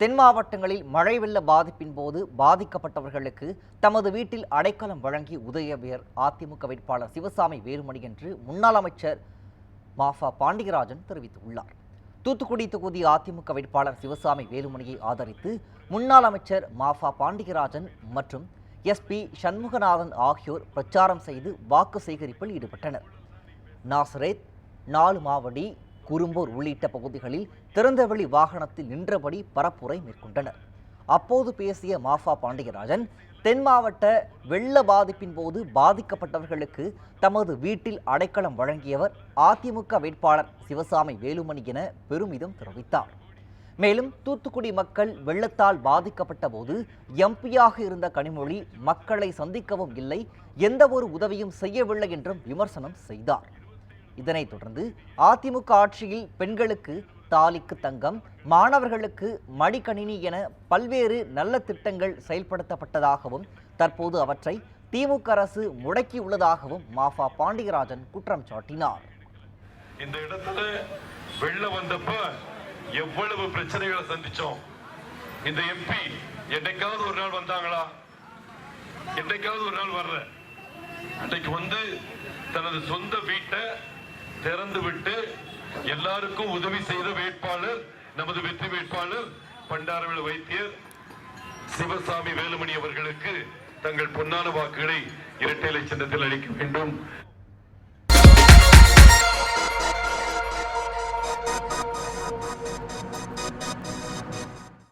தென் மாவட்டங்களில் மழை வெள்ள பாதிப்பின் போது பாதிக்கப்பட்டவர்களுக்கு தமது வீட்டில் அடைக்கலம் வழங்கி உதவியவர் அதிமுக வேட்பாளர் சிவசாமி வேலுமணி என்று முன்னாள் அமைச்சர் மாஃபா பாண்டியராஜன் தெரிவித்துள்ளார். தூத்துக்குடி தொகுதி அதிமுக வேட்பாளர் சிவசாமி வேலுமணியை ஆதரித்து முன்னாள் அமைச்சர் மாஃபா பாண்டியராஜன் மற்றும் எஸ்பி சண்முகநாதன் ஆகியோர் பிரச்சாரம் செய்து வாக்கு சேகரிப்பில் ஈடுபட்டனர். நாசரேத் நாலு மாவடி குறும்பூர் உள்ளிட்ட பகுதிகளில் திறந்தவெளி வாகனத்தில் நின்றபடி பரப்புரை மேற்கொண்டனர். அப்போது பேசிய மாஃபா பாண்டியராஜன் தென் மாவட்ட வெள்ள பாதிப்பின் போது பாதிக்கப்பட்டவர்களுக்கு தமது வீட்டில் அடைக்கலம் வழங்கியவர் அதிமுக வேட்பாளர் சிவசாமி வேலுமணி என பெருமிதம் தெரிவித்தார். மேலும் தூத்துக்குடி மக்கள் வெள்ளத்தால் பாதிக்கப்பட்ட போது எம்பியாக இருந்த கனிமொழி மக்களை சந்திக்கவும் இல்லை எந்த ஒரு உதவியும் செய்யவில்லை என்றும் விமர்சனம் செய்தார். இதனைத் தொடர்ந்து அதிமுக ஆட்சியில் பெண்களுக்கு தாலிக்கு தங்கம் மாணவர்களுக்கு மடிக்கணினி என பல்வேறு நல்ல திட்டங்கள் செயல்படுத்தப்பட்டதாகவும் தற்போது அவற்றை திமுக அரசு முடக்கியுள்ளதாகவும் மாஃபா பாண்டியராஜன் குற்றம் சாட்டினார். இந்த இடத்துல வெள்ள வந்தப்ப எவ்வளவு பிரச்சனைகளை சந்திச்சோம். இந்த எம்பி என்னைக்காவது ஒரு நாள் வந்தாங்களா? என்னைக்காவது ஒரு நாள் வர்ற அன்னைக்கு வந்து தனது சொந்த வீட்டை திறந்து விட்டு எல்லாருக்கும் உதவி செய்த வேட்பாளர் நமது வெற்றி வேட்பாளர் பண்டாரவேல வைத்தியர் சிவசாமி வேலுமணி அவர்களுக்கு தங்கள் பொன்னான வாக்குகளை இரட்டை லட்சத்தில் அளிக்க வேண்டும்.